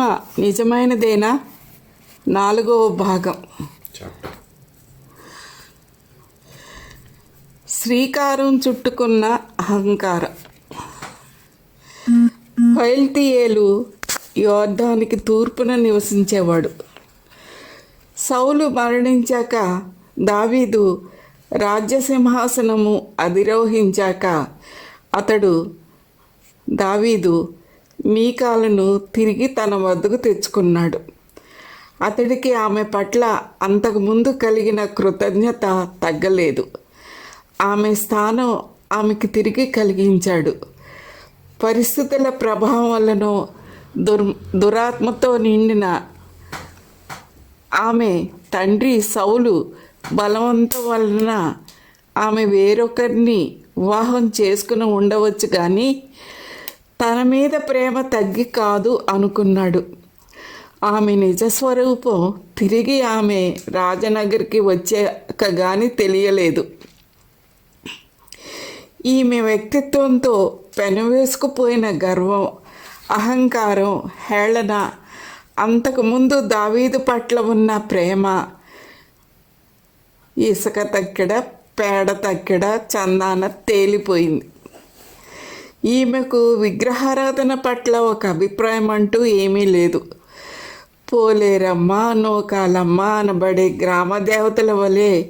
ప్రేమ నిజమైనదేనా? నాలుగవ భాగం. శ్రీకారం చుట్టుకున్న అహంకారం. ఫైల్తియేలు యోర్ధానికి తూర్పున నివసించేవాడు. సౌలు మరణించాక దావీదు రాజ్యసింహాసనము అధిరోహించాక అతడు దావీదు మీకాలను తిరిగి తన వద్దకు తెచ్చుకున్నాడు. అతడికి ఆమె పట్ల అంతకుముందు కలిగిన కృతజ్ఞత తగ్గలేదు. ఆమె స్థానం ఆమెకి తిరిగి కలిగించాడు. పరిస్థితుల ప్రభావం వల్లనో దుర్ దురాత్మతో నిండిన ఆమె తండ్రి సౌలు బలవంతం వలన ఆమె వేరొకరిని వివాహం చేసుకుని ఉండవచ్చు కానీ తన మీద ప్రేమ తగ్గి కాదు అనుకున్నాడు. ఆమె నిజస్వరూపం తిరిగి ఆమె రాజనగర్కి వచ్చాక కానీ తెలియలేదు. ఈమె వ్యక్తిత్వంతో పెనవేసుకుపోయిన గర్వం అహంకారం హేళన అంతకుముందు దావీదు పట్ల ఉన్న ప్రేమ ఇసుక తక్కెడ పేడ తక్కెడ చందాన తేలిపోయింది. ఈమెకు విగ్రహారాధన పట్ల ఒక అభిప్రాయం అంటూ ఏమీ లేదు. పోలేరమ్మ నోకాలమ్మ అనబడే గ్రామ దేవతల వలె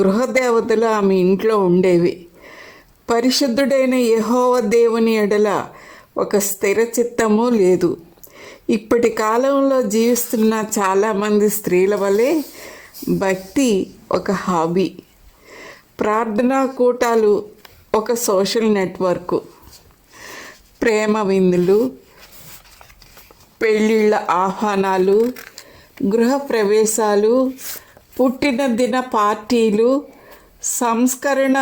గృహ దేవతలు ఆమె ఇంట్లో ఉండేవి. పరిశుద్ధుడైన యహోవ దేవుని ఎడల ఒక స్థిర చిత్తము లేదు. ఇప్పటి కాలంలో జీవిస్తున్న చాలామంది స్త్రీల వలె భక్తి ఒక హాబీ. ప్రార్థనా కూటాలు ఒక సోషల్ నెట్వర్కు. ప్రేమ విందులు పెళ్ళిళ్ళ ఆహ్వానాలు గృహ ప్రవేశాలు పార్టీలు సంస్కరణ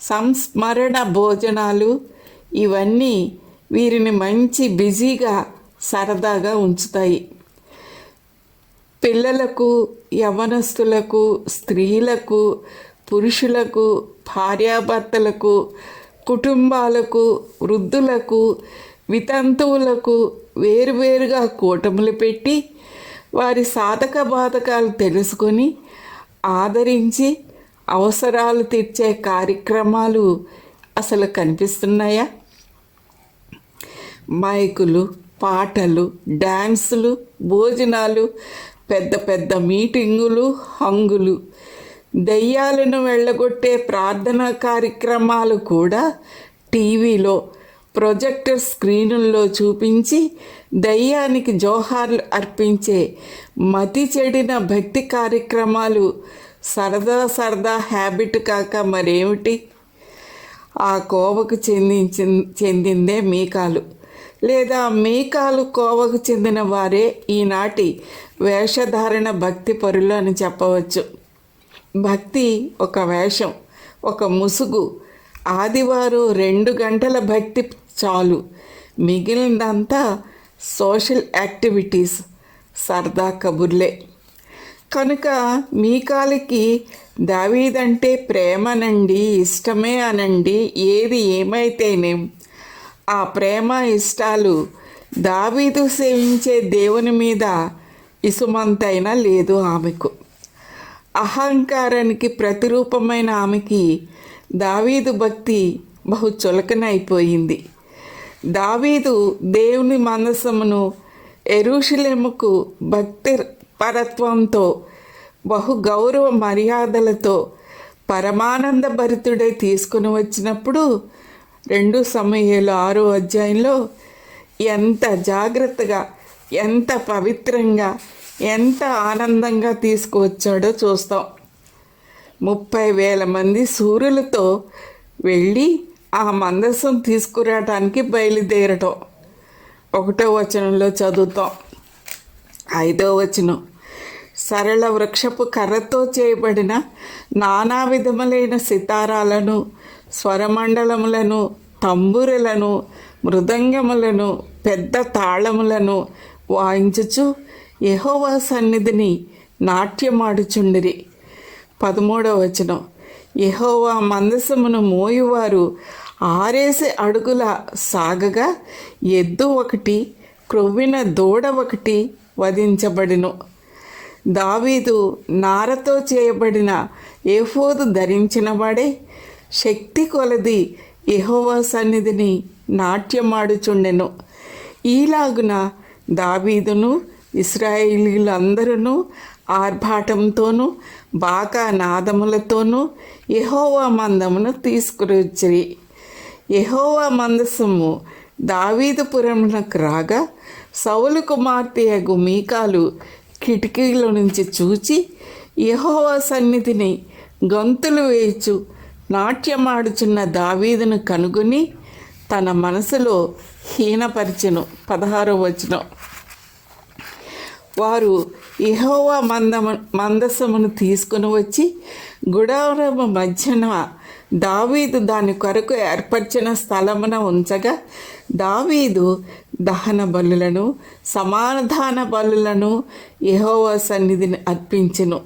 సంస్మరణ భోజనాలు ఇవన్నీ వీరిని మంచి బిజీగా సరదాగా ఉంచుతాయి. పిల్లలకు యవనస్తులకు స్త్రీలకు పురుషులకు భార్యాభర్తలకు కుటుంబాలకు వృద్ధులకు వితంతువులకు వేరువేరుగా కూటములు పెట్టి వారి సాధక బాధకాలు తెలుసుకొని ఆదరించి అవసరాలు తీర్చే కార్యక్రమాలు అసలు కనిపిస్తున్నాయా? మైకులు పాటలు డ్యాన్సులు భోజనాలు పెద్ద పెద్ద మీటింగులు హంగులు దెయ్యాలను వెళ్ళగొట్టే ప్రార్థనా కార్యక్రమాలు కూడా టీవీలో ప్రొజెక్టర్ స్క్రీనుల్లో చూపించి దయ్యానికి జోహార్లు అర్పించే మతి చెడిన భక్తి కార్యక్రమాలు సరదా సరదా హ్యాబిట్ కాక మరేమిటి? ఆ కోవకు చెందించి చెందిందే మీకాలు. లేదా మీకాలు కోవకు చెందిన వారే ఈనాటి వేషధారణ భక్తి పరులు అని చెప్పవచ్చు. భక్తి ఒక వేషం ఒక ముసుగు. ఆదివారం రెండు గంటల భక్తి చాలు. మిగిలినదంతా సోషల్ యాక్టివిటీస్. సరదా కబుర్లే. కనుక మీ కాలికి దావీదంటే ప్రేమనండి ఇష్టమే అనండి ఏది ఏమైతేనేం. ఆ ప్రేమ ఇష్టాలు దావీదు సేవించే దేవుని మీద ఇసుమంతైనా లేదు ఆమెకు. అహంకారానికి ప్రతిరూపమైన ఆమెకి దావీదు భక్తి బహు చులకనైపోయింది. దావీదు దేవుని మనసమును ఎరుషులేముకు భక్తి పరత్వంతో బహు గౌరవ మర్యాదలతో పరమానంద భరితుడై తీసుకుని వచ్చినప్పుడు రెండు సమయాలు ఆరో అధ్యాయంలో ఎంత జాగ్రత్తగా ఎంత పవిత్రంగా ఎంత ఆనందంగా తీసుకువచ్చాడో చూస్తాం. ముప్పై వేల మంది సూర్యులతో వెళ్ళి ఆ మందసం తీసుకురావటానికి బయలుదేరటం. ఒకటో వచనంలో చదువుతాం. ఐదో వచనం. సరళ వృక్షపు కర్రతో చేయబడిన నానా విధములైన సితారాలను స్వరమండలములను తంబురలను మృదంగములను పెద్ద తాళములను వాయించుచు యహోవా సన్నిధిని నాట్యమాడుచుండిరి. పదమూడవ వచనం. యహోవా మందసమును మోయువారు ఆరేసి అడుగుల సాగగా ఎద్దు ఒకటి క్రొవ్విన దూడ ఒకటి వధించబడిను. దావీదు నారతో చేయబడిన ఏఫోదు ధరించిన వాడే శక్తి కొలది యహోవా సన్నిధిని నాట్యమాడుచుండెను. ఈలాగున దావీదును ఇస్రాయేలీలందరూ ఆర్భాటంతోనూ బాకా నాదములతోనూ యహోవా మందమును తీసుకురొచ్చిరి. యహోవా మందసము దావీదుపురమునకు రాగా సౌలు కుమార్తె అగు మీకాలు కిటికీల నుంచి చూచి యహోవా సన్నిధిని గొంతులు వేయచు నాట్యమాడుచున్న దావీదును కనుగొని తన మనసులో హీనపరిచెను. పదహారో వచనం. వారు ఇహోవా మందము మందసమును తీసుకుని వచ్చి గుడారము మధ్యన దావీదు దాని కొరకు ఏర్పరిచిన స్థలమున ఉంచగా దావీదు దహన బలులను సమాధాన బలులను ఇహోవా సన్నిధిని అర్పించెను.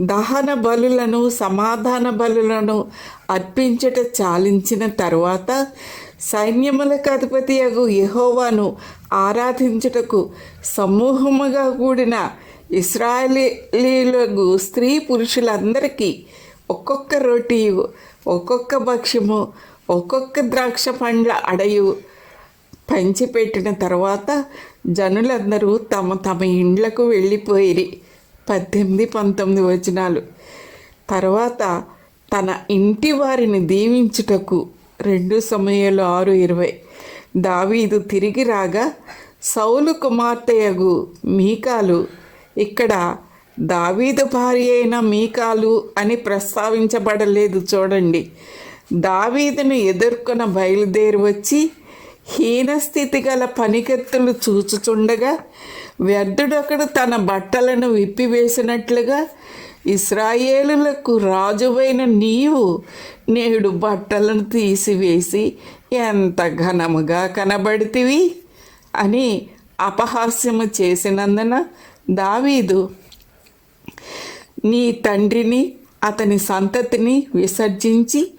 దహన బలులను సమాధాన బలులను అర్పించుట చాలించిన తర్వాత సైన్యములకు అధిపతి అగు ఇహోవాను ఆరాధించుటకు సమూహముగా కూడిన ఇస్రాయలీలకు స్త్రీ పురుషులందరికీ ఒక్కొక్క రొటీ ఒక్కొక్క భక్ష్యము ఒక్కొక్క ద్రాక్ష పండ్ల అడయు పంచిపెట్టిన తర్వాత జనులందరూ తమ తమ ఇండ్లకు వెళ్ళిపోయిరి. పద్దెనిమిది పంతొమ్మిది వచనాలు. తర్వాత తన ఇంటి వారిని దీవించుటకు రెండు సమయాలు ఆరు ఇరవై. దావీదు తిరిగి రాగా సౌలు కుమార్తెయగు మీకాలు ఇక్కడ దావీదు భార్య అయిన మీకాలు అని ప్రస్తావించబడలేదు చూడండి. దావీదును ఎదుర్కొన బయలుదేరి వచ్చి హీనస్థితి గల పనికెత్తులు చూచుచుండగా వ్యర్థుడొకడు తన బట్టలను విప్పివేసినట్లుగా ఇస్రాయేలులకు రాజువైన నీవు నేడు బట్టలను తీసివేసి ఎంత ఘనముగా కనబడితివి అని అపహాస్యము చేసినందున దావీదు నీ తండ్రిని అతని సంతతిని విసర్జించి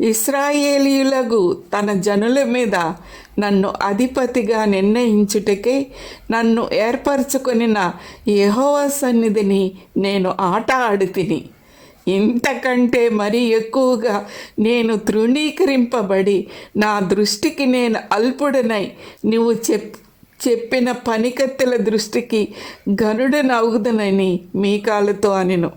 ఇస్రాయేలీయులకు తన జనుల మీద నన్ను అధిపతిగా నిర్ణయించుటకే నన్ను ఏర్పరచుకొనిన యహోవ సన్నిధిని నేను ఆట ఆడితిని. ఇంతకంటే మరి ఎక్కువగా నేను తృణీకరింపబడి నా దృష్టికి నేను అల్పుడనై నువ్వు చెప్ చెప్పిన పనికత్తెల దృష్టికి గనుడనవుగుదనని మీకాలతో అనెను.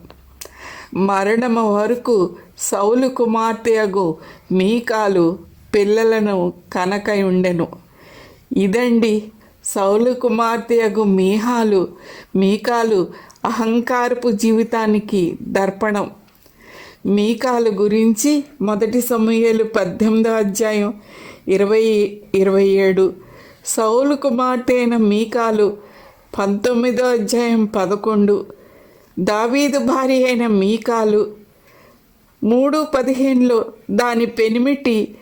మరణము వరకు సౌలు కుమార్తె అగు మీకాలు పిల్లలను కనకై ఉండెను. ఇదండి సౌలు కుమార్తె అగు మీహాలు మీకాలు అహంకారపు జీవితానికి దర్పణం. మీకాలు గురించి మొదటి సమూహలు పద్దెనిమిదో అధ్యాయం ఇరవై ఇరవై ఏడు. సౌలు కుమార్తె అయిన మీకాలు పంతొమ్మిదో అధ్యాయం పదకొండు. దావీదు భార్య అయిన మీకాలు మూడు పదిహేనులో దాని పెనిమిటి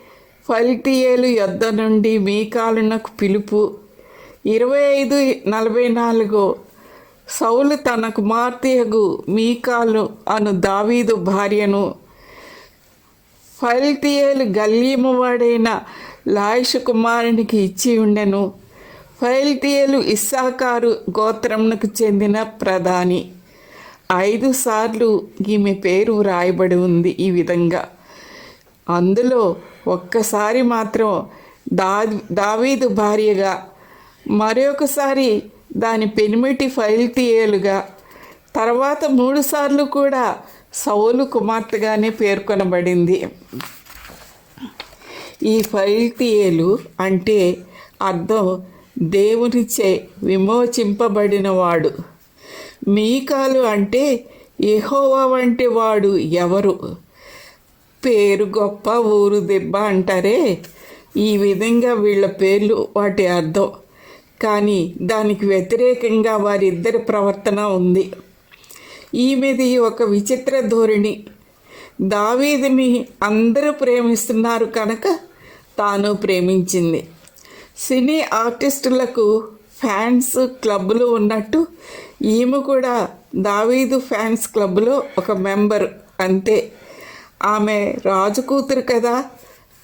ఫలిటియేలు యొద్ద నుండి మీకాలునకు పిలుపు. ఇరవై ఐదు నలభై నాలుగో సౌలు తన కుమార్తెగు మీకాలు అను దావీదు భార్యను ఫైల్టియేలు గల్లీము వాడైన కుమారునికి ఇచ్చి ఉండెను. ఫైల్టియేలు ఇస్సాకారు గోత్రమునకు చెందిన ప్రధాని. ఐదు సార్లు ఈమె పేరు వ్రాయబడి ఉంది ఈ విధంగా. అందులో ఒక్కసారి మాత్రం దా దావీదు భార్యగా మరొకసారి దాని పెనిమిటి ఫైల్తియేలుగా తర్వాత మూడుసార్లు కూడా సౌలు కుమార్తెగానే పేర్కొనబడింది. ఈ ఫైల్తియేలు అంటే అర్థం దేవునిచే విమోచింపబడినవాడు. మీకాలు అంటే ఎహోవా వంటి వాడు ఎవరు? పేరు గొప్ప ఊరు దెబ్బ అంటారే? ఈ విధంగా వీళ్ళ పేర్లు వాటి అర్థం. కానీ దానికి వ్యతిరేకంగా వారిద్దరి ప్రవర్తన ఉంది. ఈమెది ఒక విచిత్ర ధోరణి. దావీదిని అందరూ ప్రేమిస్తున్నారు కనుక తాను ప్రేమించింది. సినీ ఆర్టిస్టులకు ఫ్యాన్స్ క్లబ్బులు ఉన్నట్టు ఈమె కూడా దావీదు ఫ్యాన్స్ క్లబ్లో ఒక మెంబర్ అంతే. ఆమె రాజు కూతురు కదా.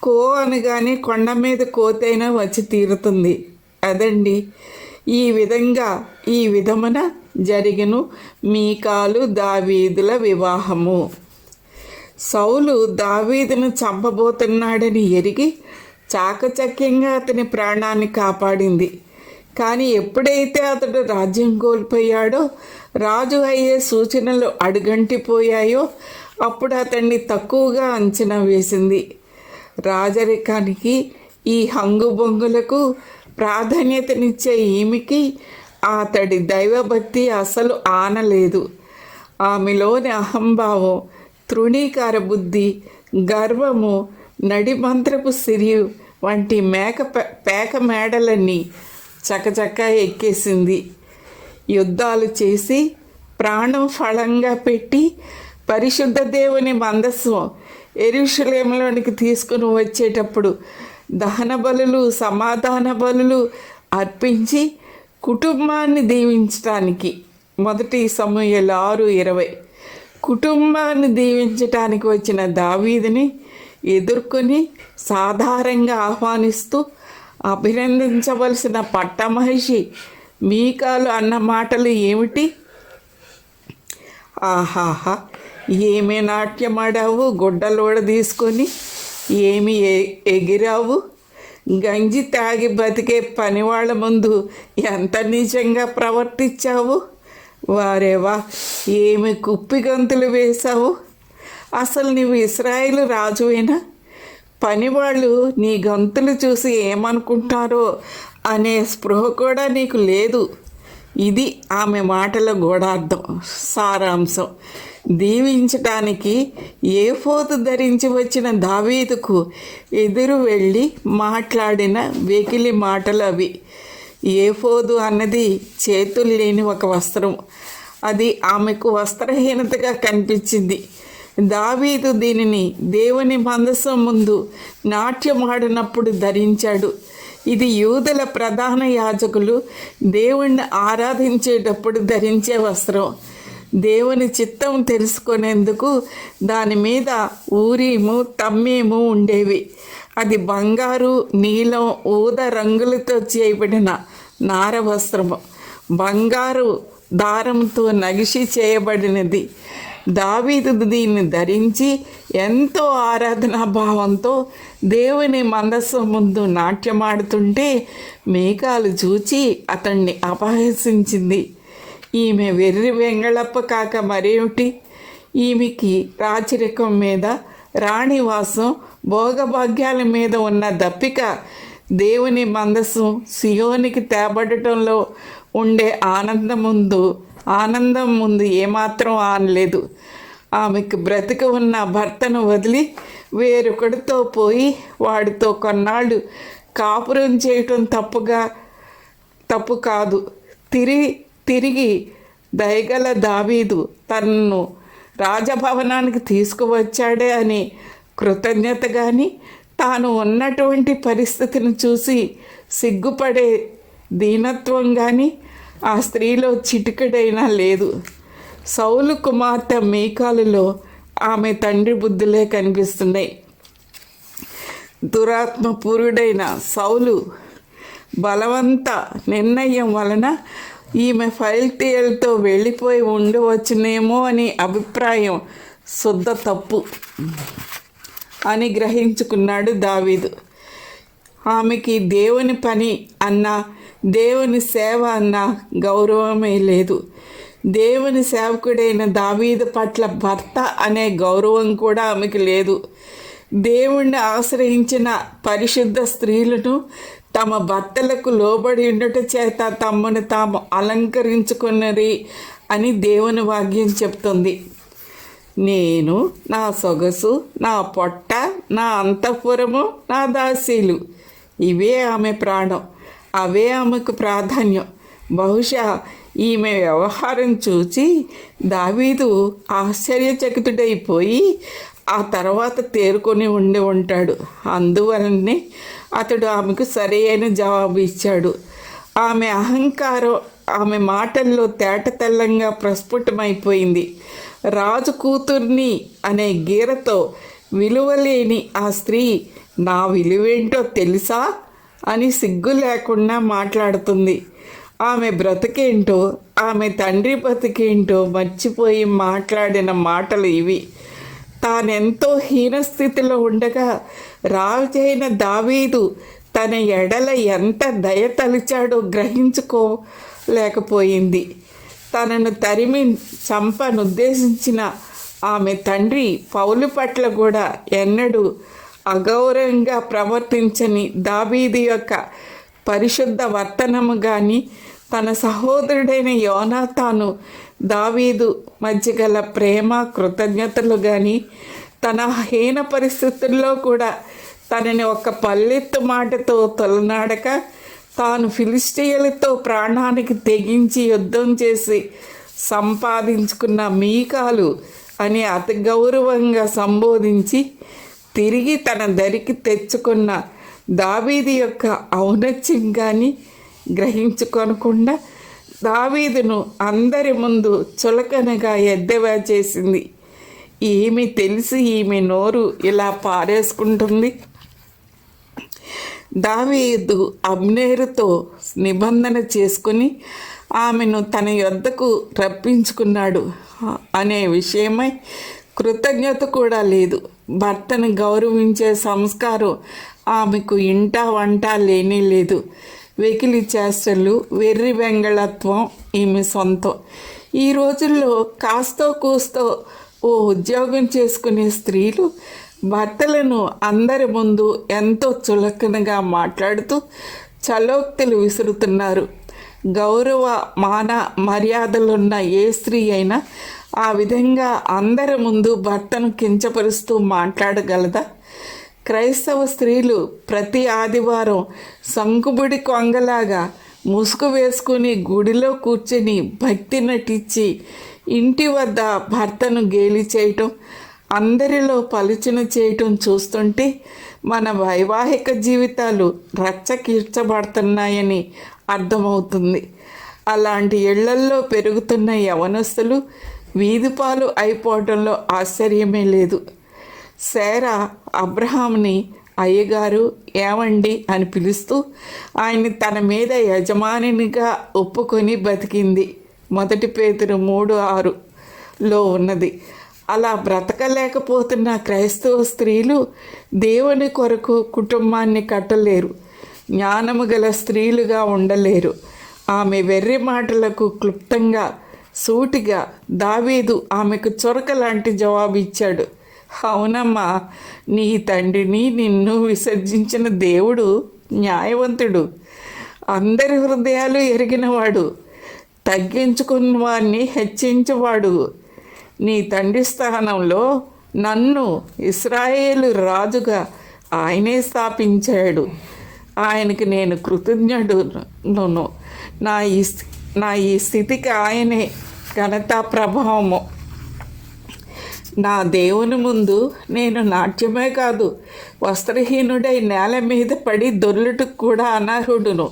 కో అనగానే కొండ మీద కోతైనా వచ్చి తీరుతుంది. అదండి. ఈ విధంగా ఈ విధమున జరిగిను మీకాలు దావీదుల వివాహము. సౌలు దావీదును చంపబోతున్నాడని ఎరిగి చాకచక్యంగా అతని ప్రాణాన్ని కాపాడింది. కానీ ఎప్పుడైతే అతడు రాజ్యం కోల్పోయాడో రాజు అయ్యే సూచనలు అడుగంటిపోయాయో అప్పుడు అతన్ని తక్కువగా అంచనా వేసింది. రాజరికానికి ఈ హంగుబొంగులకు ప్రాధాన్యతనిచ్చే ఈమెకి అతడి దైవభక్తి అసలు ఆనలేదు. ఆమెలోని అహంభావం తృణీకార బుద్ధి గర్వము నడిమంత్రపు సిరియు వంటి మేక పేక మేడలన్నీ చకచకా ఎక్కేసింది. యుద్ధాలు చేసి ప్రాణం ఫలంగా పెట్టి పరిశుద్ధ దేవుని మందస్సు ఎరుషులేములోనికి తీసుకుని వచ్చేటప్పుడు దహన బలులు సమాధాన బలులు అర్పించి కుటుంబాన్ని దీవించటానికి. మొదటి సమూహలు ఆరు ఇరవై. కుటుంబాన్ని దీవించటానికి వచ్చిన దావీదిని ఎదుర్కొని సాధారణంగా ఆహ్వానిస్తూ అభినందించవలసిన పట్టమహిషి మీకాలు అన్న మాటలు ఏమిటి? ఆహాహా ఏమే నాట్యమాడావు? గుడ్డలోడ తీసుకొని ఏమి ఎ- ఎగిరావు? గంజి తాగి బతికే పనివాళ్ళ ముందు ఎంత నిజంగా ప్రవర్తించావు? వారేవా ఏమి కుప్పి గంతులు వేశావు? అసలు నీవు ఇస్రాయిల్ రాజువేనా? పనివాళ్ళు నీ గంతులు చూసి ఏమనుకుంటారో అనే స్పృహ కూడా నీకు లేదు. ఇది ఆమె మాటల గూఢార్థం సారాంశం. దీవించటానికి ఏ ఫోతు ధరించి వచ్చిన దావీదుకు ఎదురు వెళ్ళి మాట్లాడిన వెకిలి మాటలు అవి. ఏ ఫోదు అన్నది చేతులు లేని ఒక వస్త్రం. అది ఆమెకు వస్త్రహీనతగా కనిపించింది. దావీదు దీనిని దేవుని మందసం ముందు నాట్యమాడినప్పుడు ధరించాడు. ఇది యూదుల ప్రధాన యాజకులు. దేవుణ్ణి ఆరాధించేటప్పుడు ధరించే వస్త్రం. దేవుని చిత్తం తెలుసుకునేందుకు దాని మీద ఊరీము తమ్మేము ఉండేవి. అది బంగారు నీలం ఊద రంగులతో చేయబడిన నార వస్త్రము. బంగారు దారంతో నగిషి చేయబడినది. దావీదు దీన్ని ధరించి ఎంతో ఆరాధనా భావంతో దేవుని మందస్సు ముందు నాట్యమాడుతుంటే మేఘాలు చూచి అతన్ని అపహసించింది. ఈమె వెర్రి వెంగళప్ప కాక మరేమిటి? ఈమెకి రాచరికం మీద రాణివాసం భోగభాగ్యాల మీద ఉన్న దప్పిక దేవుని మందస్సు సియోనికి తేబడటంలో ఉండే ఆనందం ముందు ఆనందం ముందు ఏమాత్రం ఆనలేదు. ఆమెకు బ్రతిక ఉన్న భర్తను వదిలి వేరొకడితో పోయి వాడితో కొన్నాళ్ళు కాపురం చేయటం తప్పుగా తప్పు కాదు. తిరిగి తిరిగి దయగల దావీదు తనను రాజభవనానికి తీసుకువచ్చాడే అని కృతజ్ఞత కానీ తాను ఉన్నటువంటి పరిస్థితిని చూసి సిగ్గుపడే దీనత్వం కానీ ఆ స్త్రీలో చిటికెడైనా లేదు. సౌలు కుమార్తె మీకాలులో ఆమె తండ్రి బుద్ధులే కనిపిస్తున్నాయి. దురాత్మపూరుడైన సౌలు బలవంత నిర్ణయం వలన ఈమె ఫైల్తీయలతో వెళ్ళిపోయి ఉండవచ్చునేమో అని అభిప్రాయం శుద్ధ తప్పు అని గ్రహించుకున్నాడు దావీదు. ఆమెకి దేవుని పని అన్న దేవుని సేవ అన్న గౌరవమే లేదు. దేవుని సేవకుడైన దావీదు పట్ల భర్త అనే గౌరవం కూడా ఆమెకు లేదు. దేవుణ్ణి ఆశ్రయించిన పరిశుద్ధ స్త్రీలను తమ భర్తలకు లోబడి ఉండట చేత తమను తాము అలంకరించుకున్నది అని దేవుని వాక్యం చెప్తుంది. నేను నా సొగసు నా పొట్ట నా అంతఃపురము నా దాసీలు ఇవే ఆమె ప్రాణం. అవే ఆమెకు ప్రాధాన్యం. బహుశా ఈమె వ్యవహారం చూచి దావీదు ఆశ్చర్యచకితుడైపోయి ఆ తర్వాత తేరుకొని ఉండి ఉంటాడు. అందువలనే అతడు ఆమెకు సరైన జవాబు ఇచ్చాడు. ఆమె అహంకారం ఆమె మాటల్లో తేటతెల్లంగా ప్రస్ఫుటమైపోయింది. రాజు కూతుర్ని అనే గీరతో విలువలేని ఆ స్త్రీ నా విలువేంటో తెలుసా? అని సిగ్గు లేకుండా మాట్లాడుతుంది. ఆమె బ్రతికేంటో ఆమె తండ్రి బ్రతికేంటో మర్చిపోయి మాట్లాడిన మాటలు ఇవి. తానెంతో హీనస్థితిలో ఉండగా రాజైన దావీదు తన ఎడల ఎంత దయ తలిచాడో గ్రహించుకోలేకపోయింది తనను తరిమి చంపనుద్దేశించిన ఆమె తండ్రి పౌలు పట్ల కూడా ఎన్నడూ అగౌరవంగా ప్రవర్తించని దాబీది యొక్క పరిశుద్ధ వర్తనము కానీ తన సహోదరుడైన యోనాతాను దావీదు మధ్య గల ప్రేమ కృతజ్ఞతలు కానీ తన హీన పరిస్థితుల్లో కూడా తనని ఒక పల్లెత్తు మాటతో తొలనాడక తాను ఫిలిస్టియలతో ప్రాణానికి తెగించి యుద్ధం చేసి సంపాదించుకున్న మీకాలు అని అతి గౌరవంగా సంబోధించి తిరిగి తన దరికి తెచ్చుకున్న దావీది యొక్క ఔనత్యం కానీ గ్రహించుకోనకుండా దావీదును అందరి ముందు చులకనగా ఎద్దేవా చేసింది. ఈమె తెలిసి ఈమె నోరు ఇలా పారేసుకుంటుంది. దావీదు అబ్నేరుతో నిబంధన చేసుకుని ఆమెను తన యొద్దకు రప్పించుకున్నాడు. అనే విషయమై కృతజ్ఞత కూడా లేదు. భర్తను గౌరవించే సంస్కారం ఆమెకు ఇంట వంట లేనే లేదు. వెకిలి చేష్టలు వెర్రి వెంగళత్వం ఈమె సొంతం. ఈ రోజుల్లో కాస్తో కూస్తో ఓ ఉద్యోగం చేసుకునే స్త్రీలు భర్తలను అందరి ముందు ఎంతో చులకనగా మాట్లాడుతూ చలోక్తులు విసురుతున్నారు. గౌరవ మాన మర్యాదలున్న ఏ స్త్రీ అయినా ఆ విధంగా అందరి ముందు భర్తను కించపరుస్తూ మాట్లాడగలదా? క్రైస్తవ స్త్రీలు ప్రతి ఆదివారం సంకుబుడి కొంగలాగా ముసుగు వేసుకుని గుడిలో కూర్చొని భక్తి నటించి ఇంటి వద్ద భర్తను గేలి చేయటం అందరిలో పలుచన చేయటం చూస్తుంటే మన వైవాహిక జీవితాలు రచ్చకీర్చబడుతున్నాయని అర్థమవుతుంది. అలాంటి ఇళ్ళల్లో పెరుగుతున్న యవనస్తులు వీధిపాలు అయిపోవడంలో ఆశ్చర్యమే లేదు. శారా అబ్రహాంని అయ్యగారు ఏమండి? అని పిలుస్తూ ఆయన్ని తన మీద యజమానినిగా ఒప్పుకొని బతికింది మొదటి పేతురు మూడు ఆరులో ఉన్నది. అలా బ్రతకలేకపోతున్న క్రైస్తవ స్త్రీలు దేవుని కొరకు కుటుంబాన్ని కట్టలేరు. జ్ఞానము గల స్త్రీలుగా ఉండలేరు. ఆమె వెర్రి మాటలకు క్లుప్తంగా సూటిగా దావీదు ఆమెకు చొరక లాంటి జవాబు ఇచ్చాడు. అవునమ్మా నీ తండ్రిని నిన్ను విసర్జించిన దేవుడు న్యాయవంతుడు. అందరి హృదయాలు ఎరిగినవాడు. తగ్గించుకున్న వారిని హెచ్చించేవాడు. నీ తండ్రి స్థానంలో నన్ను ఇస్రాయేలు రాజుగా ఆయనే స్థాపించాడు. ఆయనకి నేను కృతజ్ఞుడును. నా ఈ నా ఈ స్థితికి ఆయనే ఘనత ప్రభావము. నా దేవుని ముందు నేను నాట్యమే కాదు వస్త్రహీనుడై నేల మీద పడి దొర్లుటకు కూడా అనర్హుడును.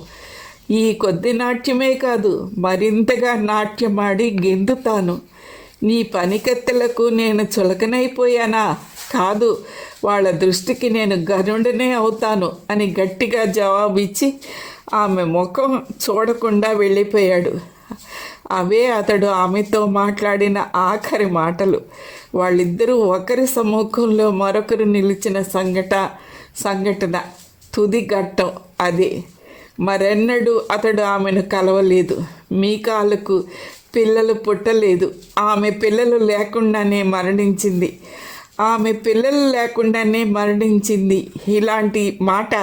ఈ కొద్ది నాట్యమే కాదు మరింతగా నాట్యమాడి గెంతుతాను నీ పనికత్తెలకు నేను చులకనైపోయానా? కాదు వాళ్ళ దృష్టికి నేను గరుడనే అవుతాను అని గట్టిగా జవాబిచ్చి ఆమె ముఖం చూడకుండా వెళ్ళిపోయాడు. అవే అతడు ఆమెతో మాట్లాడిన ఆఖరి మాటలు. వాళ్ళిద్దరూ ఒకరి సమ్ముఖంలో మరొకరు నిలిచిన సంఘట సంఘటన తుది ఘట్టం అది. మరెన్నడూ అతడు ఆమెను కలవలేదు. మీ కాలకు పిల్లలు పుట్టలేదు. ఆమె పిల్లలు లేకుండానే మరణించింది. ఆమె పిల్లలు లేకుండానే మరణించింది. ఇలాంటి మాట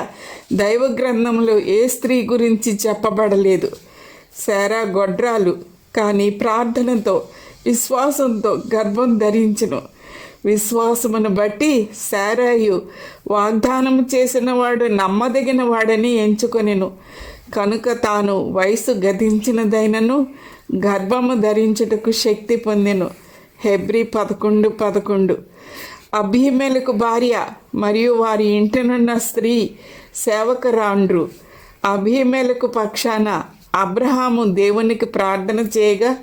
దైవ గ్రంథంలో ఏ స్త్రీ గురించి చెప్పబడలేదు. శారా గొడ్రాలు కానీ ప్రార్థనతో విశ్వాసంతో గర్భం ధరించను. విశ్వాసమును బట్టి శారాయు వాగ్దానం చేసిన వాడు నమ్మదగిన వాడని ఎంచుకొనెను. కనుక తాను వయసు గతించినదైనను గర్భము ధరించుటకు శక్తి పొందెను. హెబ్రి పదకొండు పదకొండు. అభిమేలకు భార్య మరియు వారి ఇంటినున్న స్త్రీ సేవకరాండ్రు. అభిమేలకు పక్షాన అబ్రహాము దేవునికి ప్రార్థన చేయగా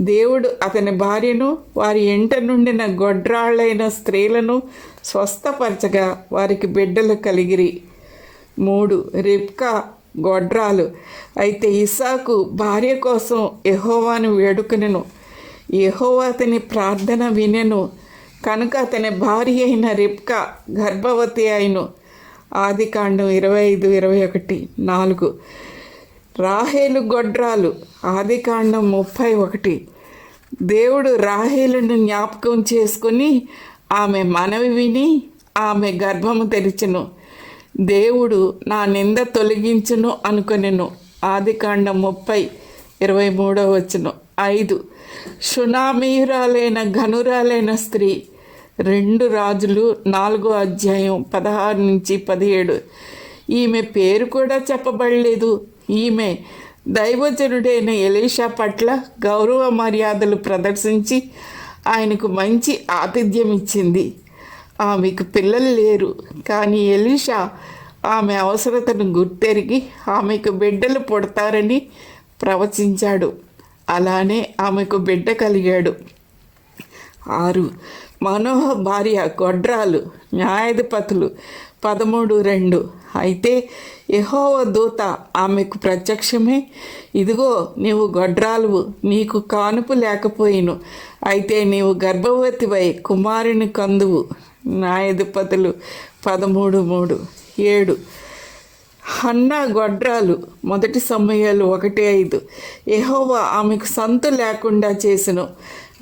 దేవుడు అతని భార్యను వారి ఇంట నుండిన గొడ్రాళ్ళైన స్త్రీలను స్వస్థపరచగా వారికి బిడ్డలు కలిగిరి. మూడు రిప్కా గొడ్రాలు. అయితే ఇసాకు భార్య కోసం ఎహోవాను వేడుకొనెను. ఎహోవా అతని ప్రార్థన వినెను. కనుక అతని భార్య అయిన రిప్కా గర్భవతి అయిను. ఆది కాండం ఇరవై ఐదు ఇరవై ఒకటి నాలుగు. రాహేలు గొడ్రాలు. ఆది కాండం ముప్పై ఒకటి దేవుడు రాహేలును జ్ఞాపకం చేసుకుని ఆమె మనవి విని ఆమె గర్భము తెరిచెను. దేవుడు నా నింద తొలగించును అనుకొనెను. ఆది కాండం ముప్పై ఇరవై మూడవ వచ్చును ఐదు. సునామీయురాలైన ఘనురాలైన స్త్రీ. రెండు రాజులు నాలుగో అధ్యాయం పదహారు నుంచి పదిహేడు. ఈమె పేరు కూడా చెప్పబడలేదు. ఈమె దైవజనుడైన ఎలీషా పట్ల గౌరవ మర్యాదలు ప్రదర్శించి ఆయనకు మంచి ఆతిథ్యం ఇచ్చింది. ఆమెకు పిల్లలు లేరు. కానీ ఎలీషా ఆమె అవసరతను గుర్తెరిగి ఆమెకు బిడ్డలు పుడతారని ప్రవచించాడు. అలానే ఆమెకు బిడ్డ కలిగాడు. ఆరు. మనోహ భార్య గొడ్రాలు న్యాయాధిపతులు. పదమూడు రెండు. అయితే యహోవ దూత ఆమెకు ప్రత్యక్షమే ఇదిగో నీవు గొడ్రాలువు నీకు కానుపు లేకపోయిను. అయితే నీవు గర్భవతివై కుమారుని కందువు. న్యాయాధిపతులు పదమూడు మూడు. ఏడు. హన్నా గొడ్రాలు మొదటి సమయాలు ఒకటి ఐదు. ఎహోవా ఆమెకు సంతు లేకుండా చేసెను.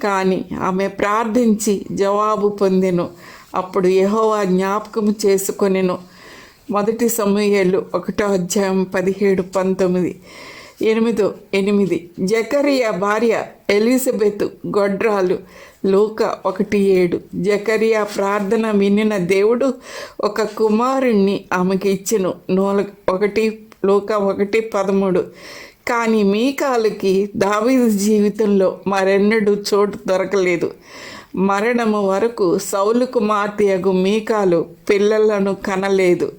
కానీ ఆమె ప్రార్థించి జవాబు పొందెను. అప్పుడు యెహోవా జ్ఞాపకం చేసుకొనెను. మొదటి సమయాలు ఒకటో అధ్యాయం పదిహేడు పంతొమ్మిది. ఎనిమిదో ఎనిమిది. జకరియా భార్య ఎలిజబెత్ గొడ్రాలు లూక ఒకటి ఏడు. జకరియా ప్రార్థన వినిన దేవుడు ఒక కుమారుణ్ణి ఆమెకి ఇచ్చెను. నూల ఒకటి లూక ఒకటి పదమూడు. కానీ మీ కాలుకి దావీదు జీవితంలో మరెన్నడూ చోటు దొరకలేదు. మరణము వరకు సౌలు కుమార్తెయగు మీకాలు పిల్లలను కనలేదు.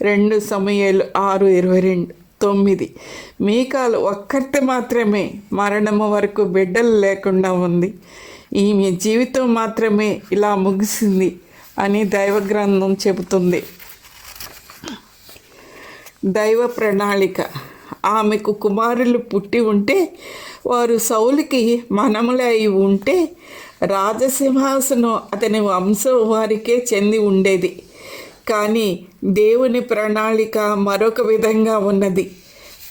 రెండు సమయాలు ఆరు ఇరవై రెండు తొమ్మిది. మీకాలు ఒక్కటి మాత్రమే మరణము వరకు బిడ్డలు లేకుండా ఉంది. ఈమె జీవితం మాత్రమే ఇలా ముగిసింది అని దైవ గ్రంథం చెబుతుంది. దైవ ప్రణాళిక. ఆమెకు కుమారులు పుట్టి ఉంటే వారు సౌలికి మనములై ఉంటే రాజసింహాసనం అతని వంశం వారికే చెంది ఉండేది. కానీ దేవుని ప్రణాళిక మరొక విధంగా ఉన్నది.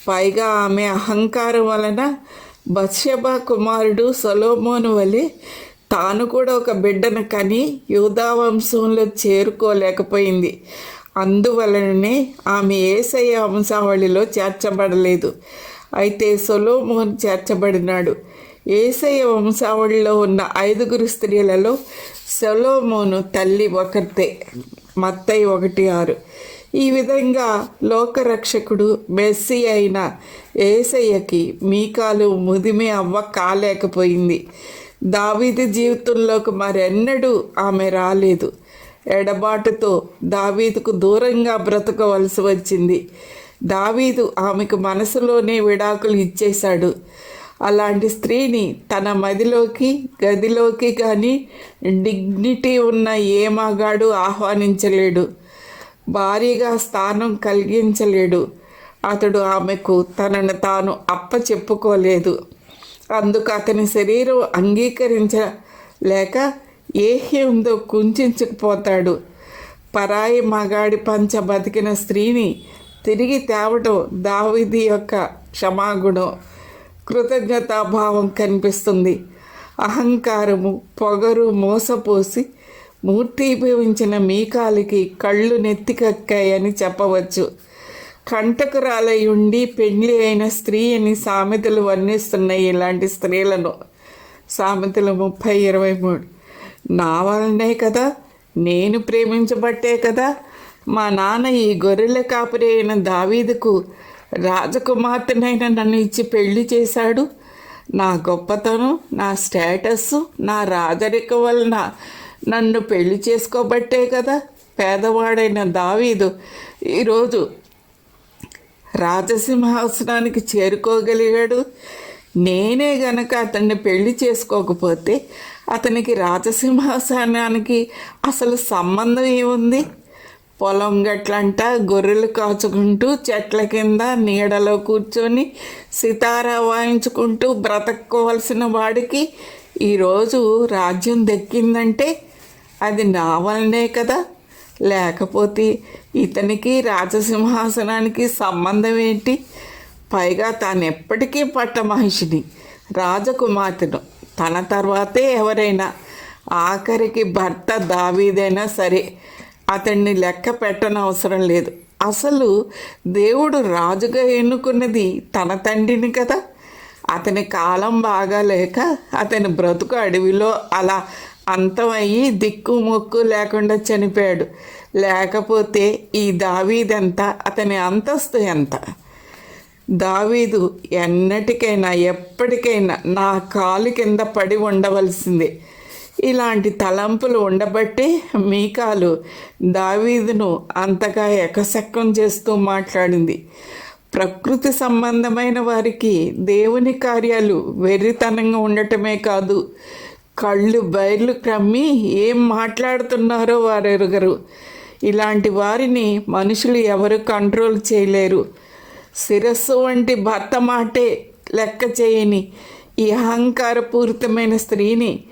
పైగా ఆమె అహంకారం వలన బత్షబా కుమారుడు సొలోమోను వలె తాను కూడా ఒక బిడ్డను కని యూదా వంశంలో చేరుకోలేకపోయింది. అందువలననే ఆమె ఏసయ్య వంశావళిలో చేర్చబడలేదు. అయితే సొలోమోన్ చేర్చబడినాడు. ఏసయ్య వంశావళిలో ఉన్న ఐదుగురు స్త్రీలలో సొలోమోను తల్లి ఒకతే మత్తయి ఒకటి ఆరు. ఈ విధంగా లోకరక్షకుడు మెస్సి అయిన ఏసయ్యకి మీకాలు ముదిమి అవ్వ కాలేకపోయింది. దావీదు జీవితంలోకి మరెన్నడూ ఆమె రాలేదు. ఎడబాటుతో దావీదుకు దూరంగా బ్రతకవలసి వచ్చింది. దావీదు ఆమెకు మనసులోనే విడాకులు ఇచ్చేశాడు. అలాంటి స్త్రీని తన మదిలోకి గదిలోకి కానీ డిగ్నిటీ ఉన్న ఏ మగాడు ఆహ్వానించలేడు. భారీగా స్థానం కలిగించలేడు. అతడు ఆమెకు తనను తాను అప్ప చెప్పుకోలేదు అందుకు అతని శరీరం అంగీకరించలేక ఏహ్యంతో కుంచుకుపోతాడు పరాయి మగాడి పంచ బతికిన స్త్రీని తిరిగి తేవటం దావిది యొక్క క్షమాగుణం. కృతజ్ఞతాభావం కనిపిస్తుంది. అహంకారము పొగరు మోసపోసి మూర్తిభవించిన మీకాలికి కళ్ళు నెత్తికెక్కాయని చెప్పవచ్చు. కంటకురాలై ఉండి పెండ్లి అయిన స్త్రీ అని సామెతలు వర్ణిస్తున్నాయి ఇలాంటి స్త్రీలను. సామెతలు ముప్పై ఇరవై మూడు. నా వలనే కదా నేను ప్రేమించబట్టే కదా మా నాన్న ఈ గొర్రెల కాపరి అయిన దావీదుకు రాజకుమార్తెనైన నన్ను ఇచ్చి పెళ్ళి చేశాడు. నా గొప్పతనం నా స్టేటస్ నా రాజరిక వలన నన్ను పెళ్ళి చేసుకోబట్టే కదా పేదవాడైన దావీదు ఈరోజు రాజసింహాసనానికి చేరుకోగలిగాడు. నేనే గనక అతన్ని పెళ్ళి చేసుకోకపోతే అతనికి రాజసింహాసనానికి అసలు సంబంధం ఏముంది? పొలం గట్లంట గొర్రెలు కాచుకుంటూ చెట్ల కింద నీడలో కూర్చొని సితారా వాయించుకుంటూ బ్రతక్కోవలసిన వాడికి ఈరోజు రాజ్యం దక్కిందంటే అది నా కదా. లేకపోతే ఇతనికి రాజసింహాసనానికి సంబంధం ఏంటి? పైగా తాను ఎప్పటికీ పట్టమహిషిని రాజకుమార్తెను. తన తర్వాతే ఎవరైనా ఆఖరికి భర్త దావీదైనా సరే అతన్ని లెక్క పెట్టనవసరం లేదు. అసలు దేవుడు రాజుగా ఎన్నుకున్నది తన తండ్రిని కదా. అతని కాలం బాగా లేక అతని బ్రతుకు అడవిలో అలా అంతమయ్యి దిక్కు మొక్కు లేకుండా చనిపోయాడు. లేకపోతే ఈ దావీదెంత? అతని అంతస్తు ఎంత? దావీదు ఎన్నటికైనా ఎప్పటికైనా నా కాలు కింద పడి ఉండవలసిందే. ఇలాంటి తలంపులు ఉండబట్టే మీకాలు దావీదును అంతగా ఎకసెక్కం చేస్తూ మాట్లాడింది. ప్రకృతి సంబంధమైన వారికి దేవుని కార్యాలు వెర్రితనంగా ఉండటమే కాదు. కళ్ళు బయర్లు క్రమ్మి ఏం మాట్లాడుతున్నారో వారెరుగరు. ఇలాంటి వారిని మనుషులు ఎవరు కంట్రోల్ చేయలేరు. శిరస్సు వంటి భర్త మాటే లెక్క చేయని ఈ అహంకారపూరితమైన స్త్రీని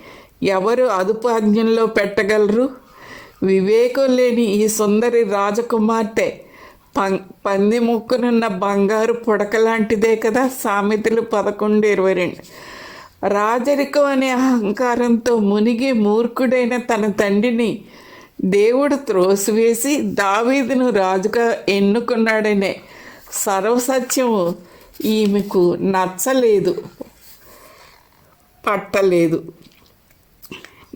ఎవరు అదుపాజ్ఞంలో పెట్టగలరు? వివేకం లేని ఈ సుందరి రాజకుమార్తె పం పంది ముక్కునున్న బంగారు పుడక లాంటిదే కదా సామెతలు పదకొండు ఇరవై రెండు. రాజరికం అనే అహంకారంతో మునిగి మూర్ఖుడైన తన తండ్రిని దేవుడు త్రోసివేసి దావీదును రాజుగా ఎన్నుకున్నాడనే సర్వసత్యము ఈమెకు నచ్చలేదు పట్టలేదు.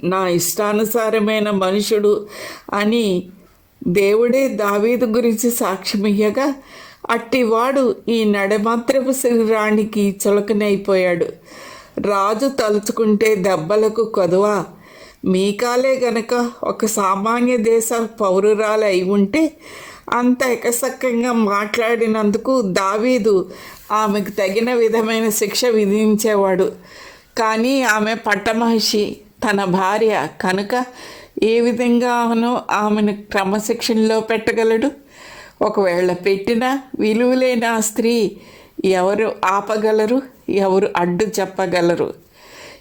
నా ఇష్టానుసారమైన మనుషుడు అని దేవుడే దావీదు గురించి సాక్ష్యమియ్యగా అట్టివాడు ఈ నడమాత్రపు శరీరానికి చులకనైపోయాడు. రాజు తలుచుకుంటే దెబ్బలకు కొదవా? మీకాలే గనక ఒక సామాన్య దేశ పౌరురాలు అయి ఉంటే అంత ఎకసక్కంగా మాట్లాడినందుకు దావీదు ఆమెకు తగిన విధమైన శిక్ష విధించేవాడు. కానీ ఆమె పట్టమహిషి తన భార్య కనుక ఏ విధంగానో ఆమెను క్రమశిక్షణలో పెట్టగలడు? ఒకవేళ పెట్టినా విలువలేని ఆ స్త్రీ ఎవరు ఆపగలరు? ఎవరు అడ్డు చెప్పగలరు?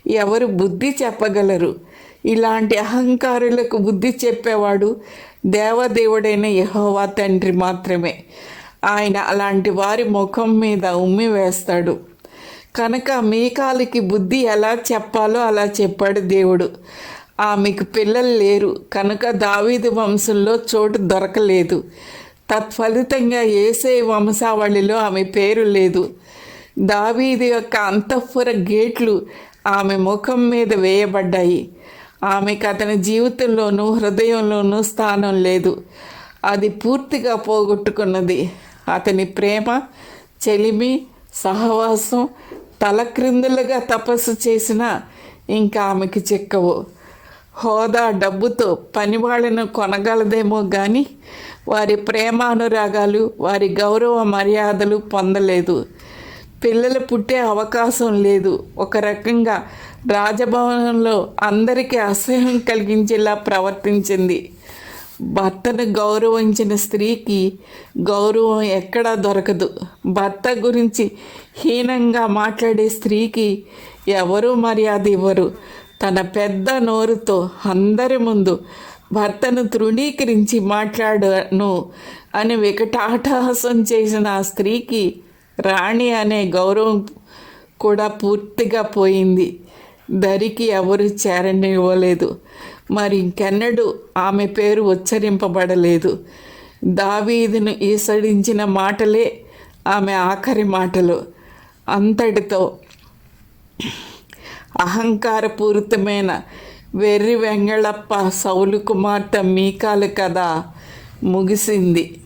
ఎవరు బుద్ధి చెప్పగలరు? ఇలాంటి అహంకారులకు బుద్ధి చెప్పేవాడు దేవదేవుడైన యహోవా తండ్రి మాత్రమే. ఆయన అలాంటి వారి ముఖం మీద ఉమ్మి వేస్తాడు. కనుక మీకాలికి బుద్ధి ఎలా చెప్పాలో అలా చెప్పాడు దేవుడు. ఆమెకు పిల్లలు లేరు. కనుక దావీదు వంశంలో చోటు దొరకలేదు. తత్ఫలితంగా ఏసే వంశావళిలో ఆమె పేరు లేదు. దావీది యొక్క అంతఃపుర గేట్లు ఆమె ముఖం మీద వేయబడ్డాయి. ఆమెకు అతని జీవితంలోనూ హృదయంలోనూ స్థానం లేదు. అది పూర్తిగా పోగొట్టుకున్నది. అతని ప్రేమ చెలిమి సహవాసం తలక్రిందులుగా తపస్సు చేసినా ఇంకా ఆమెకి చిక్కవు. హోదా డబ్బుతో పనివాళ్ళను కొనగలదేమో కానీ వారి ప్రేమానురాగాలు వారి గౌరవ మర్యాదలు పొందలేదు. పిల్లలు పుట్టే అవకాశం లేదు. ఒక రకంగా రాజభవనంలో అందరికీ అసహ్యం కలిగించేలా ప్రవర్తించింది. భర్తను గౌరవించిన స్త్రీకి గౌరవం ఎక్కడా దొరకదు. భర్త గురించి హీనంగా మాట్లాడే స్త్రీకి ఎవరూ మర్యాద ఇవ్వరు. తన పెద్ద నోరుతో అందరి ముందు భర్తను తృణీకరించి మాట్లాడను అని వికటాటహాసం చేసిన ఆ స్త్రీకి రాణి అనే గౌరవం కూడా పూర్తిగా పోయింది. దరికి ఎవరు చేరనివ్వలేదు. మరి ఇంకెన్నడూ ఆమె పేరు ఉచ్చరింపబడలేదు. దావీదును ఈసడించిన మాటలే ఆమె ఆఖరి మాటలు. అంతటితో అహంకారపూరితమైన వెర్రి వెంగళప్ప సౌలు కుమార్తె మీకాలు కథ ముగిసింది.